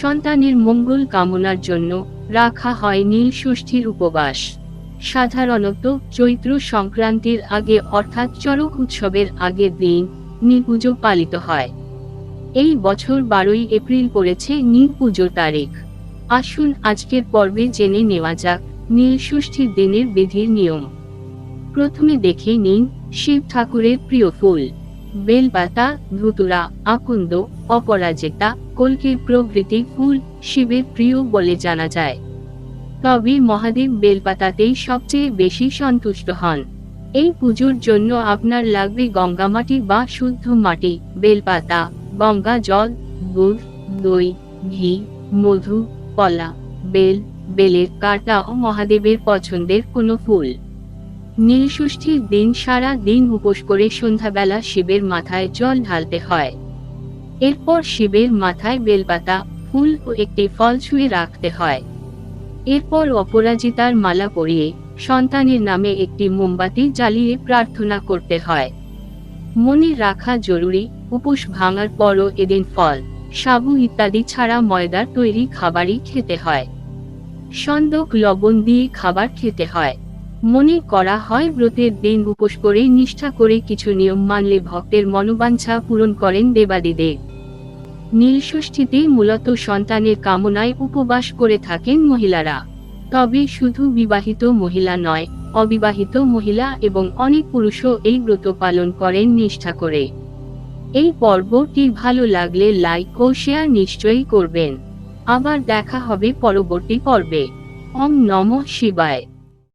সন্তানের মঙ্গল কামনার জন্য রাখা হয় নীল ষষ্ঠীর উপবাস। সাধারণত চৈত্র সংক্রান্তির আগে অর্থাৎ চরক উৎসবের আগের দিন নীল পুজো পালিত হয়। এই বছর বারোই এপ্রিল পড়েছে নীল পুজোর তারিখ। আসুন আজকের পর্বে জেনে নেওয়া যাক নীল ষষ্ঠীর দিনের বিধির নিয়ম। প্রথমে দেখে নিন শিব ঠাকুরের প্রিয় ফুল। বেলপাতা, ধুতুরা, আকুন্দ, অপরাজিতা, কলকির প্রভৃতি ফুল শিবের প্রিয় বলে জানা যায়। তবে মহাদেব বেলপাতাতেই সবচেয়ে বেশি সন্তুষ্ট হন। এই পুজোর জন্য আপনার লাগবে গঙ্গা মাটি বা শুদ্ধ মাটি, বেলপাতা, গঙ্গা জল দুধ দই, ঘি, মধু, কলা, বেল, বেলের কাটা ও মহাদেবের পছন্দের কোনো ফুল। নীলষষ্ঠীর দিন সারা দিন উপোস করে সন্ধ্যাবেলা শিবের মাথায় জল ঢালতে হয়। এরপর শিবের মাথায় বেলপাতা, ফুল ও একটি ফল ছুঁয়ে রাখতে হয়। এরপর অপরাজিতার মালা পরিয়ে সন্তানের নামে একটি মোমবাতি জ্বালিয়ে প্রার্থনা করতে হয়। মনে রাখা জরুরি, উপোস ভাঙার পরও এদিন ফল, সাবু ইত্যাদি ছাড়া ময়দার তৈরি খাবারই খেতে হয়। সন্দক লবণ দিয়ে খাবার খেতে হয়। মনে করা হয় ব্রতের দিন উপোস করে নিষ্ঠা করে কিছু নিয়ম মানলে ভক্তের মনোবাঞ্ছা পূরণ করেন দেবাদিদেব। নীলষষ্ঠীতে মূলত সন্তানের কামনায় উপবাস করে থাকেন মহিলারা। তবে শুধু বিবাহিত মহিলা নয়, অবিবাহিত মহিলা এবং অনেক পুরুষও এই ব্রত পালন করেন নিষ্ঠা করে। এই পর্বটি ভালো লাগলে লাইক ও শেয়ার নিশ্চয়ই করবেন। আবার দেখা হবে পরবর্তী পর্বে। ওম নমঃ শিবায়।